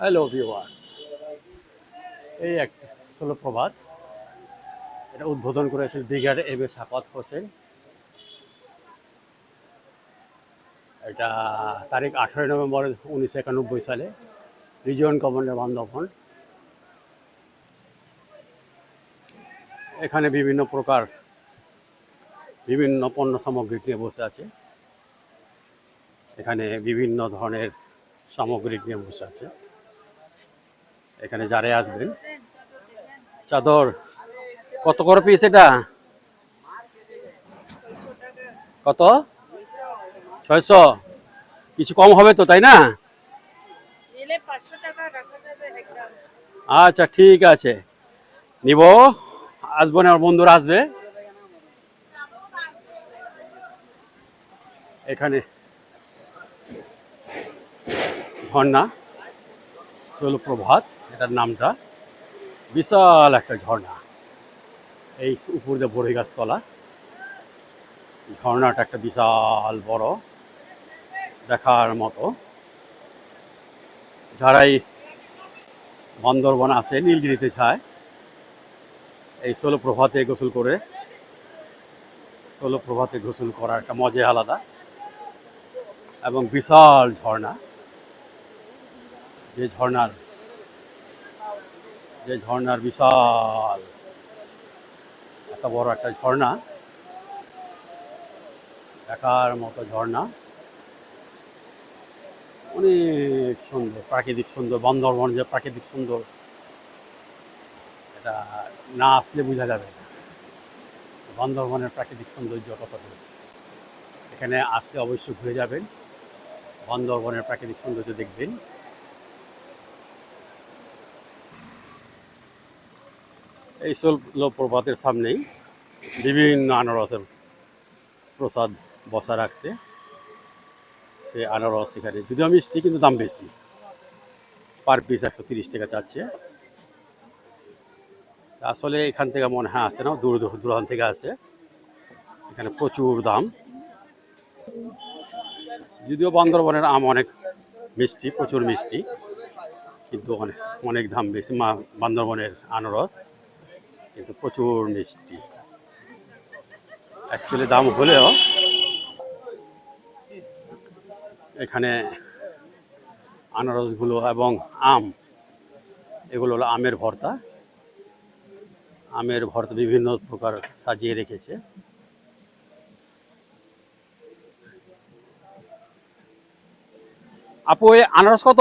Hello viewers এই একটা ষোলো প্রভাত এটা উদ্বোধন করেছেন ব্রিগেড এম এ সাফাত হোসেন। এটা তারিখ আঠারোই নভেম্বর উনিশশো একানব্বই সালে রিজন কমান্ডার বান্ধবন এখানে বিভিন্ন প্রকার বিভিন্ন পণ্য সামগ্রী নিয়ে বসে আছে। এখানে বিভিন্ন ধরনের সামগ্রী নিয়ে বসে আছে। এখানে যারাই আসবেন। চাদর কত করে পিস এটা? কত? ছয়শো। কিছু কম হবে তো তাই না? আচ্ছা ঠিক আছে। নিব। আসব না আমার বন্ধুরা আসবে। এখানে ঝর্ণা ষোলো প্রভাত। এটার নামটা। বিশাল একটা ঝর্ণা। এই উপর দিয়ে বড়ই গাছতলা ঝর্ণাটা একটা বিশাল বড়। দেখার মতো। যারাই বান্দরবন আছে, নীলগিরিতে ছায় এই ষোলো প্রভাতে গোসল করে ষোলো প্রভাতে গোসল করার একটা মজাই আলাদা এবং বিশাল ঝর্ণা। যে ঝর্ণার যে ঝর্ণার বিশাল। এত বড় একটা ঝর্ণা। দেখার মতো ঝর্ণা। অনেক সুন্দর, প্রাকৃতিক সুন্দর, বান্দরবন যে প্রাকৃতিক সুন্দর। এটা না আসলে বোঝা যাবে বান্দরবনের প্রাকৃতিক সৌন্দর্য কতটুকু? এখানে আসলে অবশ্যই ঘুরে যাবেন। বান্দরবনের প্রাকৃতিক সৌন্দর্য দেখবেন। এই শৈল প্রভাতের সামনেই বিভিন্ন আনারসের প্রসাদ বসা রাখছে। সে আনারস এখানে, যদিও মিষ্টি কিন্তু দাম বেশি। পার পিস একশো তিরিশ টাকা চাচ্ছে। আসলে এখান থেকে মনে হয় আসে না, দূর দূর দূরান্ত থেকে আসে। এখানে প্রচুর দাম। যদিও বান্দরবনের আম অনেক মিষ্টি, প্রচুর মিষ্টি, কিন্তু অনেক অনেক দাম বেশি মা, বান্দরবনের আনারস। কিন্তু প্রচুর মিষ্টি। অ্যাকচুয়ালি দাম হলেও এখানে আনারসগুলো এবং আম, এগুলো হলো আমের ভর্তা। আমের ভর্তা বিভিন্ন প্রকার সাজিয়ে রেখেছে। আপু আনারস কত?